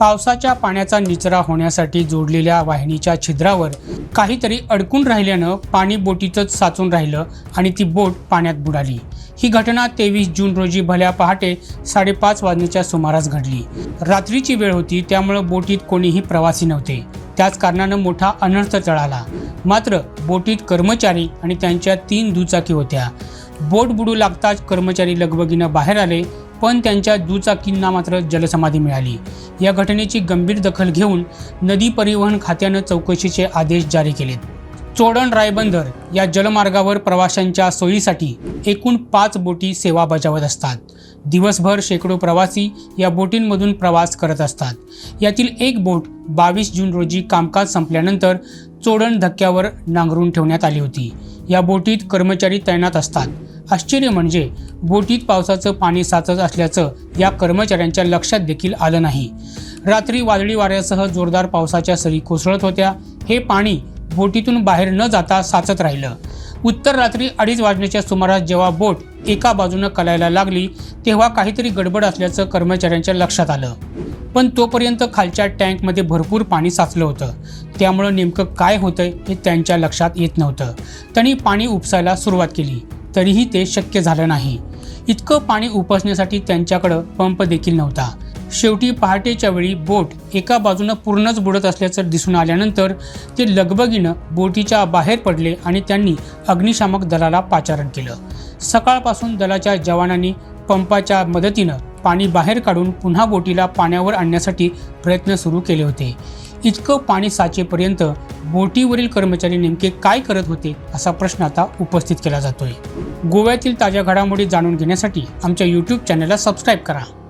पावसाच्या पाण्याचा निचरा होण्यासाठी जोडलेल्या वाहिनीच्या छिद्रावर काहीतरी अडकून राहिल्यानं पाणी बोटीतच साचून राहिलं आणि ती बोट पाण्यात बुडाली. ही घटना तेवीस जून रोजी भल्या पहाटे साडेपाच वाजण्याच्या सुमारास घडली. रात्रीची वेळ होती त्यामुळं बोटीत कोणीही प्रवासी नव्हते. त्याच कारणानं मोठा अनर्थ टळाला. मात्र बोटीत कर्मचारी आणि त्यांच्या तीन दुचाकी होत्या. बोट बुडू लागताच कर्मचारी लगबगीनं बाहेर आले पण त्यांच्या दुचाकींना मात्र जलसमाधी मिळाली. या घटनेची गंभीर दखल घेऊन नदी परिवहन खात्यानं चौकशीचे आदेश जारी केलेत. चोडण रायबंदर या जलमार्गावर प्रवाशांच्या सोयीसाठी एकूण पाच बोटी सेवा बजावत असतात. दिवसभर शेकडो प्रवासी या बोटींमधून प्रवास करत असतात. यातील एक बोट बावीस जून रोजी कामकाज संपल्यानंतर चोडण धक्क्यावर नांगरून ठेवण्यात आली होती. या बोटीत कर्मचारी तैनात असतात. आश्चर्य म्हणजे बोटीत पावसाचं पाणी साचत असल्याचं या कर्मचाऱ्यांच्या लक्षात देखील आलं नाही. रात्री वादळी वाऱ्यासह जोरदार पावसाच्या सरी कोसळत होत्या. हे पाणी बोटीतून बाहेर न जाता साचत राहिलं. उत्तर रात्री अडीच वाजण्याच्या सुमारास जेव्हा बोट एका बाजूनं कलायला लागली तेव्हा काहीतरी गडबड असल्याचं कर्मचाऱ्यांच्या लक्षात आलं. पण तोपर्यंत खालच्या टँकमध्ये भरपूर पाणी साचलं होतं. त्यामुळं नेमकं काय होतंय हे त्यांच्या लक्षात येत नव्हतं. त्यांनी पाणी उपसायला सुरुवात केली. तरीही ते शक्य झालं नाही. इतकं पाणी उपसण्यासाठी त्यांच्याकडं पंप देखील नव्हता. शेवटी पहाटेच्या वेळी बोट एका बाजूनं पूर्णच बुडत असल्याचं दिसून आल्यानंतर ते लगबगीनं बोटीच्या बाहेर पडले आणि त्यांनी अग्निशामक दलाला पाचारण केलं. सकाळपासून दलाच्या जवानांनी पंपाच्या मदतीनं पाणी बाहेर काढून पुन्हा बोटीला पाण्यावर आणण्यासाठी प्रयत्न सुरू केले होते. इतकं पाणी साचेपर्यंत बोटीवरील कर्मचारी नेमके काय करत होते असा प्रश्न आता उपस्थित केला जातोय. गोव्यातील ताज्या घडामोडी जाणून घेण्यासाठी आमच्या यूट्यूब चॅनलला सबस्क्राईब करा.